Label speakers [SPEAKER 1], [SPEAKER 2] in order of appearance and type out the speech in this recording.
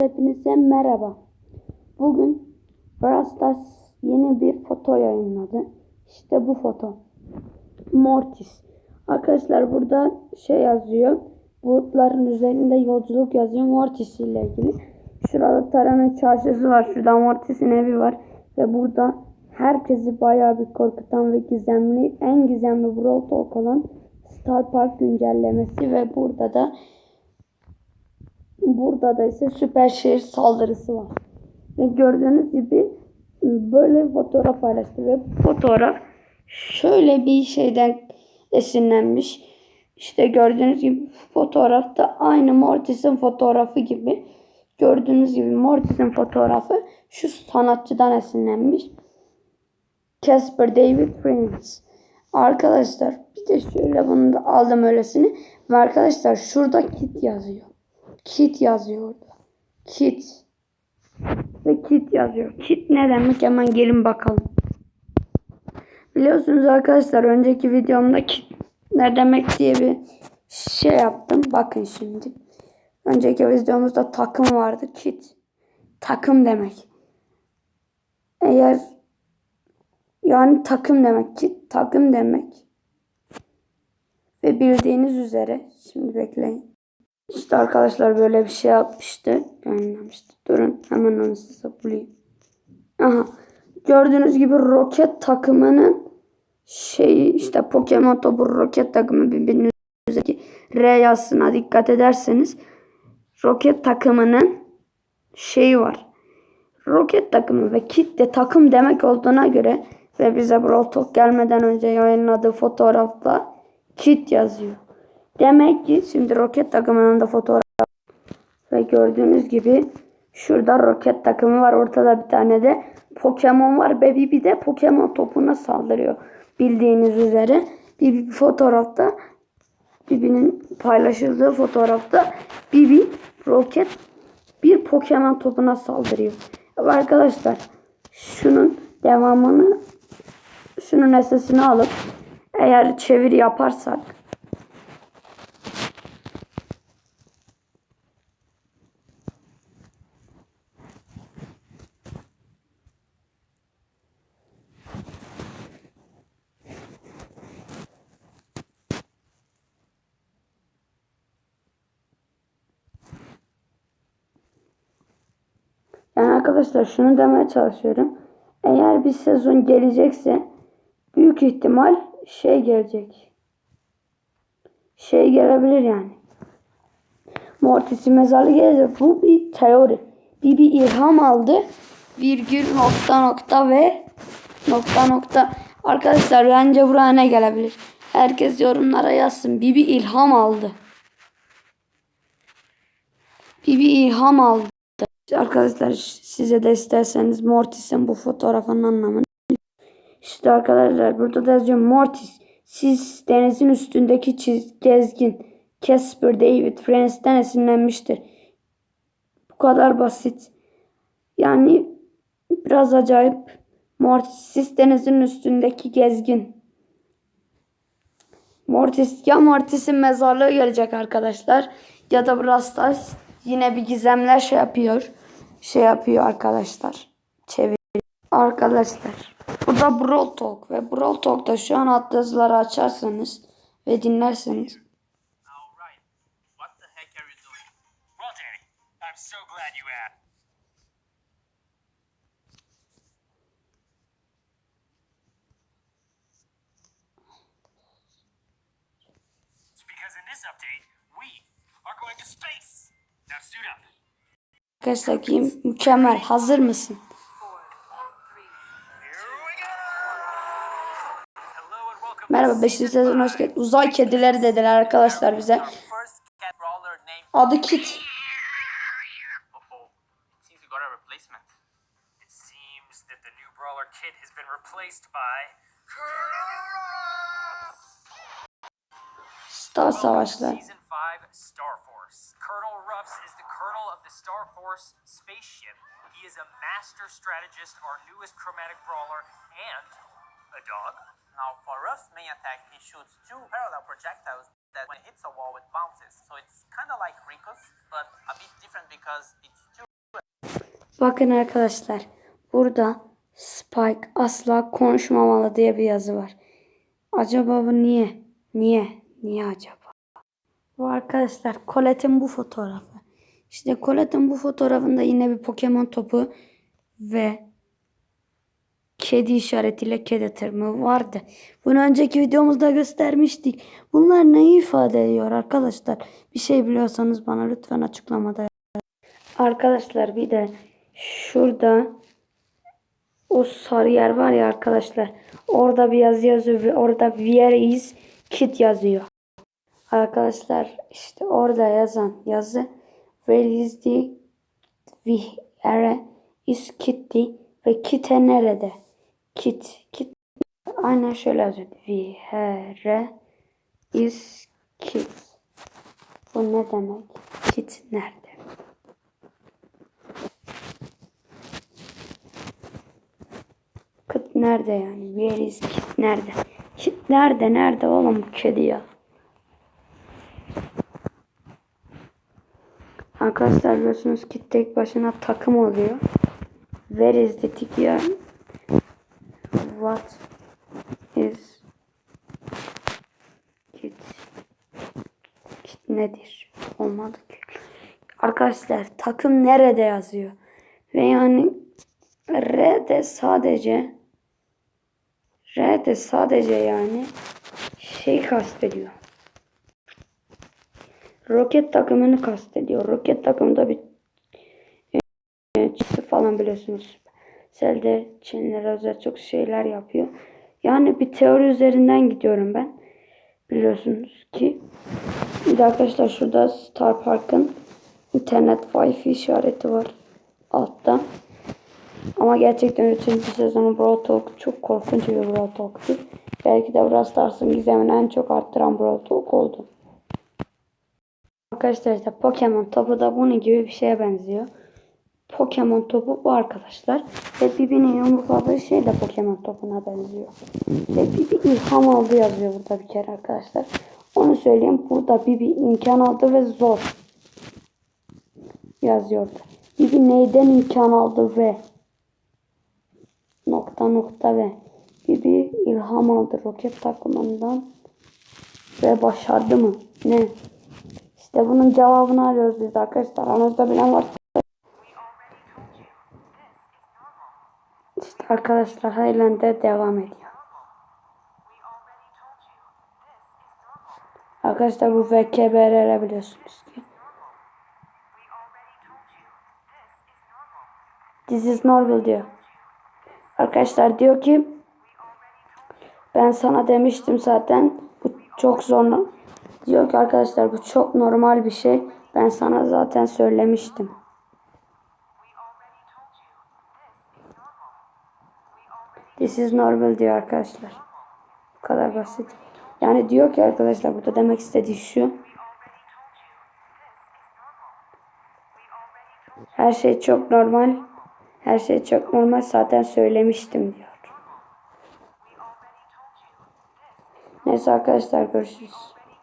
[SPEAKER 1] Hepinize merhaba. Bugün Brawl Stars yeni bir foto yayınladı. İşte bu foto. Mortis. Arkadaşlar burada şey yazıyor. Bulutların üzerinde yolculuk yazıyor Mortis ile ilgili. Şurada Tara'nın çarşısı var. Şurada Mortis'in evi var. Ve burada herkesi bayağı bir korkutan ve gizemli, en gizemli Brawl Talk olan Star Park güncellemesi ve burada da Burada da ise süper şehir saldırısı var. Ve gördüğünüz gibi böyle fotoğraf paylaştı ve fotoğraf şöyle bir şeyden esinlenmiş. İşte gördüğünüz gibi fotoğrafta aynı Mortis'in fotoğrafı gibi. Gördüğünüz gibi Mortis'in fotoğrafı şu sanatçıdan esinlenmiş. Casper David Prince. Arkadaşlar bir de şöyle bunu da aldım öylesini. Ve arkadaşlar şurada kit yazıyor. Kit yazıyor orada. Kit. Ve kit yazıyor. Kit ne demek hemen gelin bakalım. Biliyorsunuz arkadaşlar önceki videomda kit ne demek diye bir şey yaptım. Bakın şimdi. Önceki videomuzda takım vardı. Kit. Takım demek. Eğer yani takım demek. Kit takım demek. Ve bildiğiniz üzere şimdi bekleyin. İşte arkadaşlar böyle bir şey yapmıştı. Yayınlamıştı. Durun hemen onu size bulayım. Aha. Gördüğünüz gibi roket takımının şeyi işte Pokemon topu roket takımı birbirinin üzerindeki R yazısına dikkat ederseniz roket takımının şeyi var. Roket takımı ve kit de takım demek olduğuna göre ve bize Brawl Talk gelmeden önce yayınladığı fotoğrafta kit yazıyor. Demek ki şimdi roket takımının da fotoğraf ve gördüğünüz gibi şurada roket takımı var. Ortada bir tane de Pokemon var. Ve Bibi de Pokemon topuna saldırıyor. Bildiğiniz üzere Bibi fotoğrafta Bibi'nin paylaşıldığı fotoğrafta Bibi roket bir Pokemon topuna saldırıyor. Arkadaşlar şunun devamını şunun sesini alıp eğer çeviri yaparsak Yani arkadaşlar şunu demeye çalışıyorum. Eğer bir sezon gelecekse büyük ihtimal şey gelecek. Şey gelebilir yani. Mortis'in mezarlığı gelecek. Bu bir teori. Bir bir ilham aldı. Virgül nokta nokta ve nokta nokta. Arkadaşlar bence buraya ne gelebilir? Herkes yorumlara yazsın. Bibi ilham aldı. Bibi ilham aldı. Arkadaşlar size de isterseniz Mortis'in bu fotoğrafının anlamını. İşte arkadaşlar burada da yazıyor Mortis. Siz denizin üstündeki çiz, gezgin Casper David Friends'ten esinlenmiştir. Bu kadar basit. Yani biraz acayip. Mortis siz denizin üstündeki gezgin. Mortis ya Mortis'in mezarlığı gelecek arkadaşlar ya da Brawl Stars yine bir gizemler şey yapıyor. Şey yapıyor arkadaşlar. Çevir. Arkadaşlar. Burada Brawl Talk ve Brawl Talk'ta şu an alt yazıları açarsanız ve dinlerseniz
[SPEAKER 2] because in this update, we are going to space.
[SPEAKER 1] Arkadaşlar kim mükemmel. Hazır mısın? Merhaba
[SPEAKER 2] to
[SPEAKER 1] 5.
[SPEAKER 2] season
[SPEAKER 1] sezon hoş geldin. Uzay kedileri dediler arkadaşlar bize. Adı Kit.
[SPEAKER 2] Oh, oh. It seems we got a replacement. It seems that the new brawler kit has been replaced by
[SPEAKER 1] Star Savaşlar.
[SPEAKER 2] Season 5 Star Force. Colonel Ruffs is the colonel of the Star Force spaceship. He is a master strategist, our newest chromatic brawler, and a dog.
[SPEAKER 3] Now, for Ruff's main attack, he shoots two parallel projectiles that when it hits a wall, it bounces. So it's kind of like Rico's, but a bit different because it's two
[SPEAKER 1] Bakın arkadaşlar. Burada Spike asla konuşmamalı diye bir yazı var. Acaba bu niye? Niye? Niye acaba? Bu arkadaşlar Colette'in bu fotoğrafı. İşte Colette'in bu fotoğrafında yine bir Pokemon topu ve kedi işaretiyle kedi tırmığı vardı. Bunu önceki videomuzda göstermiştik. Bunlar neyi ifade ediyor arkadaşlar? Bir şey biliyorsanız bana lütfen açıklamada. Arkadaşlar bir de şurada o sarı yer var ya arkadaşlar. Orada bir yazı yazıyor ve orada where is kit yazıyor. Arkadaşlar işte orada yazan yazı where is the where is kitty ve kite nerede? Kit. Kit. Aynen şöyle yazıyor. Where is kit? Bu ne demek? Kit nerede? Kit nerede yani? Where is kit nerede? Kit nerede? Nerede oğlum bu kedi ya? Arkadaşlar biliyorsunuz ki tek başına takım oluyor. Where is the ya? What is kit? Kit nedir? Olmadı ki. Arkadaşlar takım nerede yazıyor? Ve yani R'de sadece R'de sadece yani şey kastediyor. Roket takımını kastediyor. Roket takımda bir falan biliyorsunuz. Selde Çinlere özel çok şeyler yapıyor. Yani bir teori üzerinden gidiyorum ben. Biliyorsunuz ki. Bir de arkadaşlar şurada Star Park'ın internet wifi işareti var. Altta. Ama gerçekten 3. sezonun Brawl Talk çok korkunç bir Brawl Talk'tu. Belki de Brawl Stars'ın gizemini en çok arttıran Brawl Talk oldu. Arkadaşlar işte Pokemon topu da bunun gibi bir şeye benziyor. Pokemon topu bu arkadaşlar. Ve Bibi'nin yumrukladığı şey de Pokemon topuna benziyor. Ve Bibi ilham aldı yazıyor burada bir kere arkadaşlar. Onu söyleyeyim. Burada Bibi imkan aldı ve zor yazıyordu. Bibi neyden imkan aldı ve nokta nokta ve Bibi ilham aldı roket takımından ve başardı mı? Ne? İşte bunun cevabını arıyoruz biz arkadaşlar. Aranızda bilen varsa. Arkadaşlar Highland'e devam ediyor. Arkadaşlar bu VKBRR biliyorsunuz ki. This is normal diyor. Arkadaşlar diyor ki ben sana demiştim zaten bu çok zor. Diyor ki arkadaşlar bu çok normal bir şey. Ben sana zaten söylemiştim. This is normal diyor arkadaşlar. Bu kadar basit. Yani diyor ki arkadaşlar burada demek istediği şu. Her şey çok normal. Her şey çok normal. Zaten söylemiştim diyor. Neyse arkadaşlar görüşürüz.